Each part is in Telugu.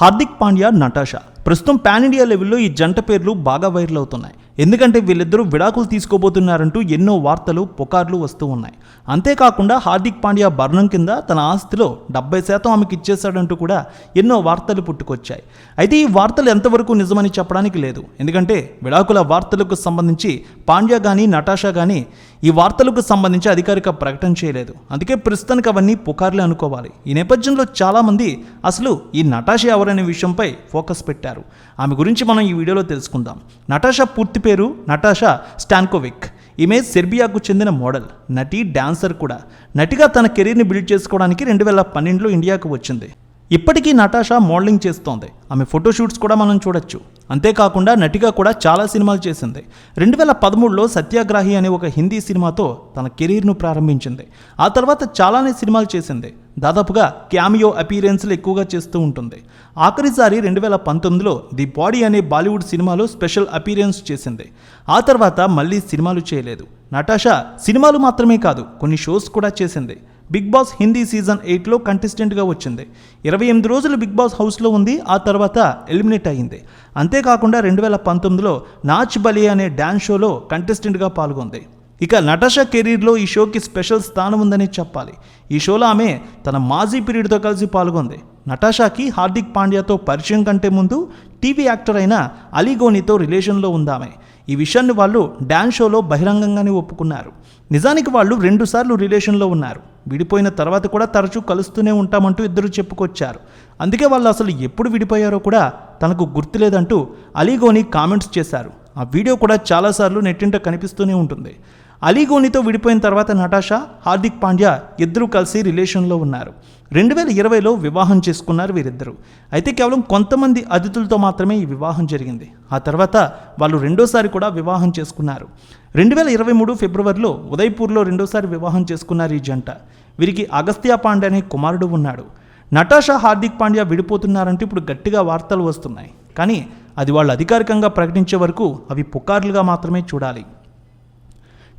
హార్దిక్ పాండ్యా నటాషా. ప్రస్తుతం పాన్ ఇండియా లెవెల్లో ఈ జంట పేర్లు బాగా వైరల్ అవుతున్నాయి. ఎందుకంటే వీళ్ళిద్దరూ విడాకులు తీసుకోబోతున్నారంటూ ఎన్నో వార్తలు పుకార్లు వస్తూ ఉన్నాయి. అంతేకాకుండా హార్దిక్ పాండ్యా భరణం కింద తన ఆస్తిలో డెబ్బై శాతం ఆమెకి ఇచ్చేశాడంటూ కూడా ఎన్నో వార్తలు పుట్టుకొచ్చాయి. అయితే ఈ వార్తలు ఎంతవరకు నిజమని చెప్పడానికి లేదు. ఎందుకంటే విడాకుల వార్తలకు సంబంధించి పాండ్యా కానీ నటాషా కానీ ఈ వార్తలకు సంబంధించి అధికారిక ప్రకటన చేయలేదు. అందుకే ప్రస్తుతానికి అవన్నీ పుకార్లే అనుకోవాలి. ఈ నేపథ్యంలో చాలామంది అసలు ఈ నటాషా ఎవరనే విషయంపై ఫోకస్ పెట్టారు. ఆమె గురించి మనం ఈ వీడియోలో తెలుసుకుందాం. నటాషా పూర్తి పేరు నటాషా స్టాన్కోవిక్. ఈమె సెర్బియాకు చెందిన మోడల్ నటి డాన్సర్ కూడా. నటిగా తన కెరీర్ని బిల్డ్ చేసుకోవడానికి రెండు వేల పన్నెండులో ఇండియాకు వచ్చింది. ఇప్పటికీ నటాషా మోడలింగ్ చేస్తోంది. ఆమె ఫోటోషూట్స్ కూడా మనం చూడొచ్చు. అంతేకాకుండా నటిగా కూడా చాలా సినిమాలు చేసింది. రెండు వేల పదమూడులో సత్యాగ్రాహి అనే ఒక హిందీ సినిమాతో తన కెరీర్ను ప్రారంభించింది. ఆ తర్వాత చాలానే సినిమాలు చేసింది. దాదాపుగా క్యామియో అపీరెన్స్లు ఎక్కువగా చేస్తూ ఉంటుంది. ఆఖరిసారి రెండు వేల పంతొమ్మిదిలో ది బాడీ అనే బాలీవుడ్ సినిమాలో స్పెషల్ అపీరెన్స్ చేసింది. ఆ తర్వాత మళ్ళీ సినిమాలు చేయలేదు. నటాషా సినిమాలు మాత్రమే కాదు కొన్ని షోస్ కూడా చేసింది. బిగ్ బాస్ హిందీ సీజన్ ఎయిట్లో కంటెస్టెంట్గా వచ్చింది. ఇరవై ఎనిమిది రోజులు బిగ్ బాస్ హౌస్లో ఉంది ఆ తర్వాత ఎలిమినేట్ అయ్యింది. అంతేకాకుండా రెండు వేల పంతొమ్మిదిలో నాచ్ బలి అనే డ్యాన్స్ షోలో కంటెస్టెంట్గా పాల్గొంది. ఇక నటాషా కెరీర్లో ఈ షోకి స్పెషల్ స్థానం ఉందని చెప్పాలి. ఈ షోలో ఆమె తన మాజీ పీరియడ్తో కలిసి పాల్గొంది. నటాషాకి హార్దిక్ పాండ్యాతో పరిచయం కంటే ముందు టీవీ యాక్టర్ అయిన అలీగోనితో రిలేషన్లో ఉందామె. ఈ విషయాన్ని వాళ్ళు డ్యాన్స్ షోలో బహిరంగంగానే ఒప్పుకున్నారు. నిజానికి వాళ్ళు రెండుసార్లు రిలేషన్లో ఉన్నారు. విడిపోయిన తర్వాత కూడా తరచూ కలుస్తూనే ఉంటామంటూ ఇద్దరు చెప్పుకొచ్చారు. అందుకే వాళ్ళు అసలు ఎప్పుడు విడిపోయారో కూడా తనకు గుర్తులేదంటూ అలీగోని కామెంట్స్ చేశారు. ఆ వీడియో కూడా చాలాసార్లు నెట్టింట కనిపిస్తూనే ఉంటుంది. అలీగోనితో విడిపోయిన తర్వాత నటాషా హార్దిక్ పాండ్యా ఇద్దరూ కలిసి రిలేషన్లో ఉన్నారు. రెండు వేల ఇరవైలో వివాహం చేసుకున్నారు వీరిద్దరూ. అయితే కేవలం కొంతమంది అతిథులతో మాత్రమే ఈ వివాహం జరిగింది. ఆ తర్వాత వాళ్ళు రెండోసారి కూడా వివాహం చేసుకున్నారు. రెండు వేల ఇరవై మూడు ఫిబ్రవరిలో ఉదయ్పూర్లో రెండోసారి వివాహం చేసుకున్నారు ఈ జంట. వీరికి అగస్త్యా పాండే అనే కుమారుడు ఉన్నాడు. నటాషా హార్దిక్ పాండ్యా విడిపోతున్నారంటే ఇప్పుడు గట్టిగా వార్తలు వస్తున్నాయి. కానీ అది వాళ్ళు అధికారికంగా ప్రకటించే వరకు అవి పుకార్లుగా మాత్రమే చూడాలి.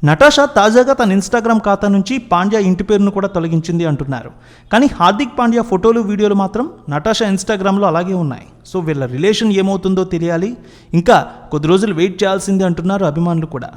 నటాషా తాజాగా తన ఇన్స్టాగ్రామ్ ఖాతా నుంచి పాండ్యా ఇంటి పేరును కూడా తొలగించింది అంటున్నారు. కానీ హార్దిక్ పాండ్యా ఫోటోలు వీడియోలు మాత్రం నటాషా ఇన్స్టాగ్రామ్లో అలాగే ఉన్నాయి. సో వీళ్ళ రిలేషన్ ఏమవుతుందో తెలియాలి. ఇంకా కొద్ది రోజులు వెయిట్ చేయాల్సిందే అంటున్నారు అభిమానులు కూడా.